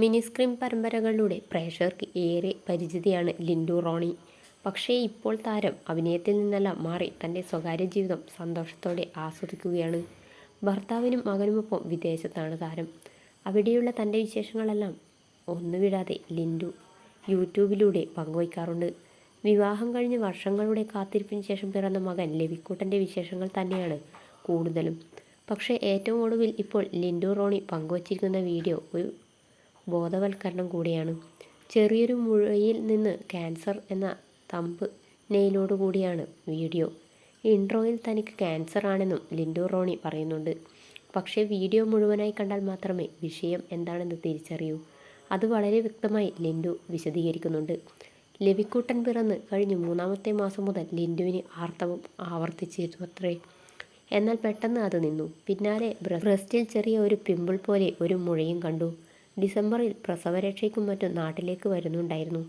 Mini scream പരമ്പരകളിലൂടെ പ്രേക്ഷകർക്ക് ഏറെ പരിചിതിയാണ് ലിൻഡു റോണി. പക്ഷേ ഇപ്പോൾ താരം അഭിനയത്തിൽ നിന്നെല്ലാം മാറി തന്റെ സ്വകാര്യ ജീവിതം സന്തോഷത്തോടെ ആസ്വദിക്കുകയാണ്. ഭർത്താവിനും മകനുമൊപ്പം വിദേശത്താണ് താരം. അവിടെയുള്ള തന്റെ വിശേഷങ്ങളെല്ലാം ഒന്നുവിടാതെ ലിൻഡു യൂട്യൂബിലൂടെ പങ്കുവയ്ക്കാറുണ്ട്. വിവാഹം കഴിഞ്ഞ് വർഷങ്ങളുടെ കാത്തിരിപ്പിന് ശേഷം പിറന്ന മകൻ ലവിക്കൂട്ടന്റെ വിശേഷങ്ങൾ തന്നെയാണ് കൂടുതലും. പക്ഷേ ഏറ്റവും ഒടുവിൽ ഇപ്പോൾ ലിൻഡു റോണി പങ്കുവച്ചിരിക്കുന്ന വീഡിയോ ഒരു ബോധവൽക്കരണം കൂടിയാണ്. ചെറിയൊരു മുഴയിൽ നിന്ന് ക്യാൻസർ എന്ന തമ്പ് നെയിലോടുകൂടിയാണ് വീഡിയോ. ഇൻട്രോയിൽ തനിക്ക് ക്യാൻസർ ആണെന്നും ലിൻഡു റോണി പറയുന്നുണ്ട്. പക്ഷേ വീഡിയോ മുഴുവനായി കണ്ടാൽ മാത്രമേ വിഷയം എന്താണെന്ന് തിരിച്ചറിയൂ. അത് വളരെ വ്യക്തമായി ലിൻഡു വിശദീകരിക്കുന്നുണ്ട്. ലവിക്കൂട്ടൻ പിറന്ന് കഴിഞ്ഞ് മൂന്നാമത്തെ മാസം മുതൽ ലിൻഡുവിന് ആർത്തവം ആവർത്തിച്ചിരുന്നു അത്രേ എന്നാൽ പെട്ടെന്ന് അത് നിന്നു. പിന്നാലെ ബ്രസ്റ്റിൽ ചെറിയ ഒരു പിമ്പിൾ പോലെ ഒരു മുഴയും കണ്ടു. ഡിസംബറിൽ പ്രസവരക്ഷയ്ക്കും മറ്റും നാട്ടിലേക്ക് വരുന്നുണ്ടായിരുന്നു.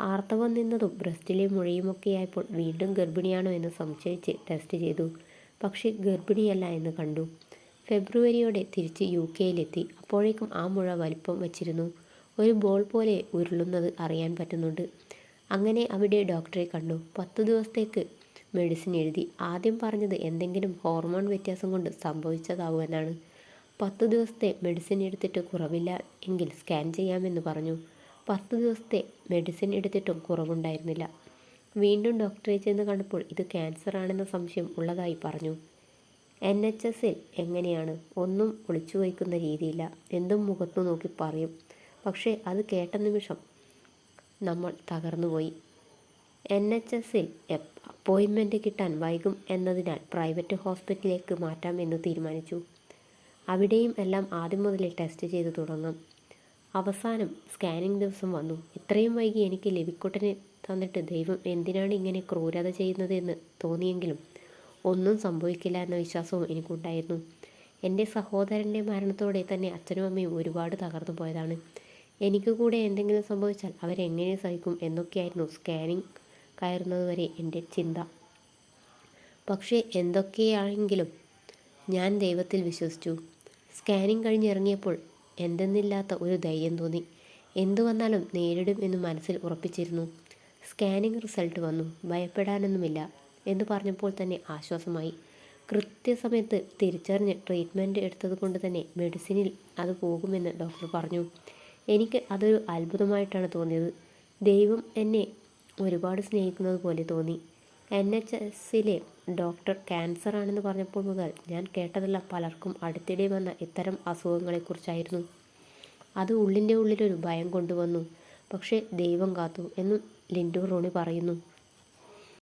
ആർത്തവം നിന്നതും ബ്രസ്റ്റിലെ മുഴയുമൊക്കെയായപ്പോൾ വീണ്ടും ഗർഭിണിയാണോ എന്ന് സംശയിച്ച് ടെസ്റ്റ് ചെയ്തു. പക്ഷേ ഗർഭിണിയല്ല എന്ന് കണ്ടു. ഫെബ്രുവരിയോടെ തിരിച്ച് യു കെയിലെത്തി. അപ്പോഴേക്കും ആ മുഴ വലിപ്പം വച്ചിരുന്നു. ഒരു ബോൾ പോലെ ഉരുളുന്നത് അറിയാൻ പറ്റുന്നുണ്ട്. അങ്ങനെ അവിടെ ഡോക്ടറെ കണ്ടു. പത്ത് ദിവസത്തേക്ക് മെഡിസിൻ എഴുതി. ആദ്യം പറഞ്ഞത് എന്തെങ്കിലും ഹോർമോൺ വ്യത്യാസം കൊണ്ട് സംഭവിച്ചതാവുമെന്നാണ്. പത്ത് ദിവസത്തെ മെഡിസിൻ എടുത്തിട്ട് കുറവില്ല എങ്കിൽ സ്കാൻ ചെയ്യാമെന്ന് പറഞ്ഞു. പത്ത് ദിവസത്തെ മെഡിസിൻ എടുത്തിട്ടും കുറവുണ്ടായിരുന്നില്ല. വീണ്ടും ഡോക്ടറെ ചെന്ന് കണ്ടപ്പോൾ ഇത് ക്യാൻസർ ആണെന്ന സംശയം ഉള്ളതായി പറഞ്ഞു. എൻ എച്ച് എസിൽ എങ്ങനെയാണ്? ഒന്നും ഒളിച്ചു വയ്ക്കുന്ന രീതിയില്ല. എന്തും മുഖത്തു നോക്കി പറയും. പക്ഷേ അത് കേട്ട നിമിഷം നമ്മൾ തകർന്നുപോയി എൻ എച്ച് എസിൽ അപ്പോയിൻമെന്റ് കിട്ടാൻ വൈകും എന്നതിനാൽ പ്രൈവറ്റ് ഹോസ്പിറ്റലിലേക്ക് മാറ്റാം എന്ന് തീരുമാനിച്ചു. അവിടെയും എല്ലാം ആദ്യം മുതലേ ടെസ്റ്റ് ചെയ്ത് തുടങ്ങാം. അവസാനം സ്കാനിങ് ദിവസം വന്നു. ഇത്രയും വൈകി എനിക്ക് ലവിക്കുട്ടനെ തന്നിട്ട് ദൈവം എന്തിനാണ് ഇങ്ങനെ ക്രൂരത ചെയ്യുന്നത് എന്ന് തോന്നിയെങ്കിലും ഒന്നും സംഭവിക്കില്ല എന്ന വിശ്വാസവും എനിക്കുണ്ടായിരുന്നു. എന്റെ സഹോദരന്റെ മരണത്തോടെ തന്നെ അച്ഛനും അമ്മയും ഒരുപാട് തകർന്നു പോയതാണ്. എനിക്ക് കൂടെ എന്തെങ്കിലും സംഭവിച്ചാൽ അവരെങ്ങനെ സഹിക്കും എന്നൊക്കെയായിരുന്നു സ്കാനിങ് കയറുന്നതുവരെ എന്റെ ചിന്ത. പക്ഷേ എന്തൊക്കെയാണെങ്കിലും ഞാൻ ദൈവത്തിൽ വിശ്വസിച്ചു. സ്കാനിങ് കഴിഞ്ഞിറങ്ങിയപ്പോൾ എന്തെന്നില്ലാത്ത ഒരു ധൈര്യം തോന്നി. എന്തു വന്നാലും നേരിടും എന്ന് മനസ്സിൽ ഉറപ്പിച്ചിരുന്നു. സ്കാനിങ് റിസൾട്ട് വന്നു. ഭയപ്പെടാനൊന്നുമില്ല എന്ന് പറഞ്ഞപ്പോൾ തന്നെ ആശ്വാസമായി. കൃത്യസമയത്ത് തിരിച്ചറിഞ്ഞ് ട്രീറ്റ്മെന്റ് എടുത്തത് കൊണ്ട് തന്നെ മെഡിസിനിൽ അത് പോകുമെന്ന് ഡോക്ടർ പറഞ്ഞു. എനിക്ക് അതൊരു അത്ഭുതമായിട്ടാണ് തോന്നിയത്. ദൈവം എന്നെ ഒരുപാട് സ്നേഹിക്കുന്നത് പോലെ തോന്നി. എൻ എച്ച് എസിലെ ഡോക്ടർ ക്യാൻസർ ആണെന്ന് പറഞ്ഞപ്പോൾ മുതൽ ഞാൻ കേട്ടതെല്ലാം പലർക്കും അടുത്തിടെ വന്ന ഇത്തരം അസുഖങ്ങളെക്കുറിച്ചായിരുന്നു. അത് ഉള്ളിന്റെ ഉള്ളിലൊരു ഭയം കൊണ്ടുവന്നു. പക്ഷേ ദൈവം കാത്തു എന്നും ലിൻഡു റോണി പറയുന്നു.